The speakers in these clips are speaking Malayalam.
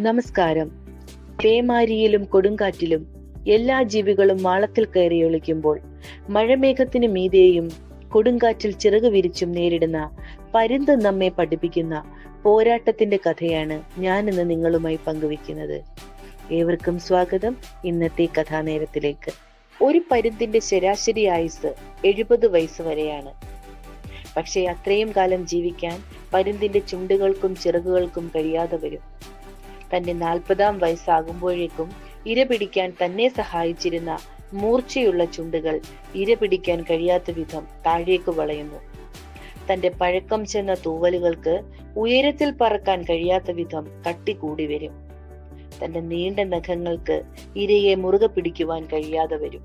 നമസ്കാരം. പേമാരിയിലും കൊടുങ്കാറ്റിലും എല്ലാ ജീവികളും മാളത്തിൽ കയറി ഒളിക്കുമ്പോൾ മഴമേഘത്തിന് മീതെയും കൊടുങ്കാറ്റിൽ ചിറക് വിരിച്ചും നേരിടുന്ന പരുന്ത് നമ്മെ പഠിപ്പിക്കുന്ന പോരാട്ടത്തിന്റെ കഥയാണ് ഞാൻ ഇന്ന് നിങ്ങളുമായി പങ്കുവെക്കുന്നത് ഏവർക്കും സ്വാഗതം ഇന്നത്തെ കഥാനേരത്തിലേക്ക്. ഒരു പരുന്തിന്റെ ശരാശരി ആയുസ് എഴുപത് വയസ്സ് വരെയാണ്. പക്ഷേ അത്രയും കാലം ജീവിക്കാൻ പരുന്തിന്റെ ചുണ്ടുകൾക്കും ചിറകുകൾക്കും കഴിയാതെ വരും. തന്റെ നാൽപ്പതാം വയസ്സാകുമ്പോഴേക്കും ഇര പിടിക്കാൻ തന്നെ സഹായിച്ചിരുന്ന മൂർച്ചയുള്ള ചുണ്ടുകൾ ഇര പിടിക്കാൻ കഴിയാത്ത വിധം താഴേക്ക് വളയുന്നു. തന്റെ പഴക്കം ചെന്ന തൂവലുകൾക്ക് ഉയരത്തിൽ പറക്കാൻ കഴിയാത്ത വിധം കട്ടി കൂടി വരും. തന്റെ നീണ്ട നഖങ്ങൾക്ക് ഇരയെ മുറുകെ പിടിക്കുവാൻ കഴിയാതെ വരും.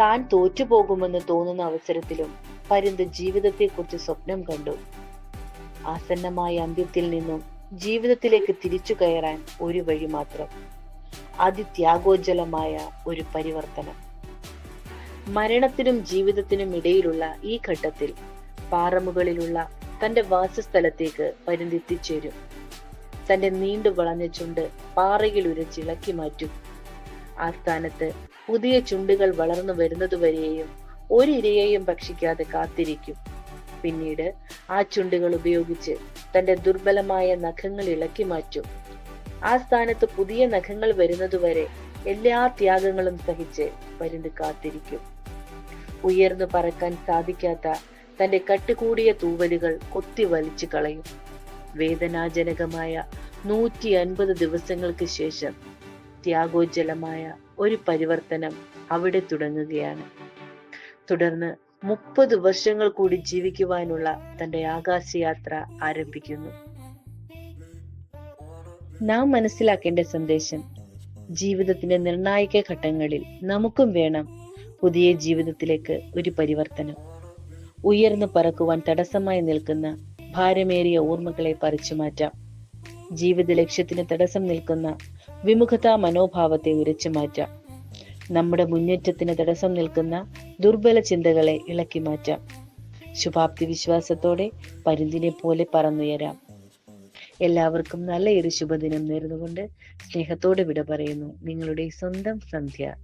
താൻ തോറ്റുപോകുമെന്ന് തോന്നുന്ന അവസരത്തിലും പരുന്ത് ജീവിതത്തെക്കുറിച്ച് സ്വപ്നം കണ്ടു. ആസന്നമായ അന്ത്യത്തിൽ നിന്നും ജീവിതത്തിലേക്ക് തിരിച്ചു കയറാൻ ഒരു വഴി മാത്രം. അതിത്യാഗോജ്വലമായ ഒരു പരിവർത്തനം. മരണത്തിനും ജീവിതത്തിനും ഇടയിലുള്ള ഈ ഘട്ടത്തിൽ പാറമുകളിലുള്ള തന്റെ വാസസ്ഥലത്തേക്ക് പരുന്തെത്തിച്ചേരും. തന്റെ നീണ്ടു വളഞ്ഞ ചുണ്ട് പാറയിൽ ഉരച്ചിളക്കി മാറ്റും. ആ സ്ഥാനത്ത് പുതിയ ചുണ്ടുകൾ വളർന്നു വരുന്നതുവരെയും ഒരിരയെയും ഭക്ഷിക്കാതെ കാത്തിരിക്കും. പിന്നീട് ആ ചുണ്ടുകൾ ഉപയോഗിച്ച് തന്റെ ദുർബലമായ നഖങ്ങൾ ഇളക്കി മാറ്റു. ആ സ്ഥാനത്ത് പുതിയ നഖങ്ങൾ വരുന്നതുവരെ എല്ലാ ത്യാഗങ്ങളും സഹിച്ച് പരുന്ത് കാത്തിരിക്കും. ഉയർന്നു പറക്കാൻ സാധിക്കാത്ത തന്റെ കട്ടുകൂടിയ തൂവലുകൾ കൊത്തി വലിച്ചു കളയും. വേദനാജനകമായ നൂറ്റി അൻപത് ദിവസങ്ങൾക്ക് ശേഷം ത്യാഗോജ്ജലമായ ഒരു പരിവർത്തനം അവിടെ തുടങ്ങുകയാണ്. തുടർന്ന് മുപ്പത് വർഷങ്ങൾ കൂടി ജീവിക്കുവാനുള്ള തന്റെ ആകാശയാത്ര ആരംഭിക്കുന്നു. നാം മനസ്സിലാക്കേണ്ട സന്ദേശം ജീവിതത്തിന്റെ നിർണായക ഘട്ടങ്ങളിൽ നമുക്കും വേണം പുതിയ ജീവിതത്തിലേക്ക് ഒരു പരിവർത്തനം. ഉയർന്നു പറക്കുവാൻ തടസ്സമായി നിൽക്കുന്ന ഭാരമേറിയ ഓർമ്മകളെ പറിച്ചു മാറ്റാം. ജീവിത ലക്ഷ്യത്തിന് തടസ്സം നിൽക്കുന്ന വിമുഖതാ മനോഭാവത്തെ ഉരച്ചു മാറ്റാം. നമ്മുടെ മുന്നേറ്റത്തിന് തടസ്സം നിൽക്കുന്ന ദുർബല ചിന്തകളെ ഇളക്കി മാറ്റാം. ശുഭാപ്തി വിശ്വാസത്തോടെ പരുന്തിനെ പോലെ പറന്നുയരാം. എല്ലാവർക്കും നല്ല ഒരു ശുഭദിനം നേർന്നുകൊണ്ട് സ്നേഹത്തോടെ വിട പറയുന്നു. നിങ്ങളുടെ സ്വന്തം സന്ധ്യ.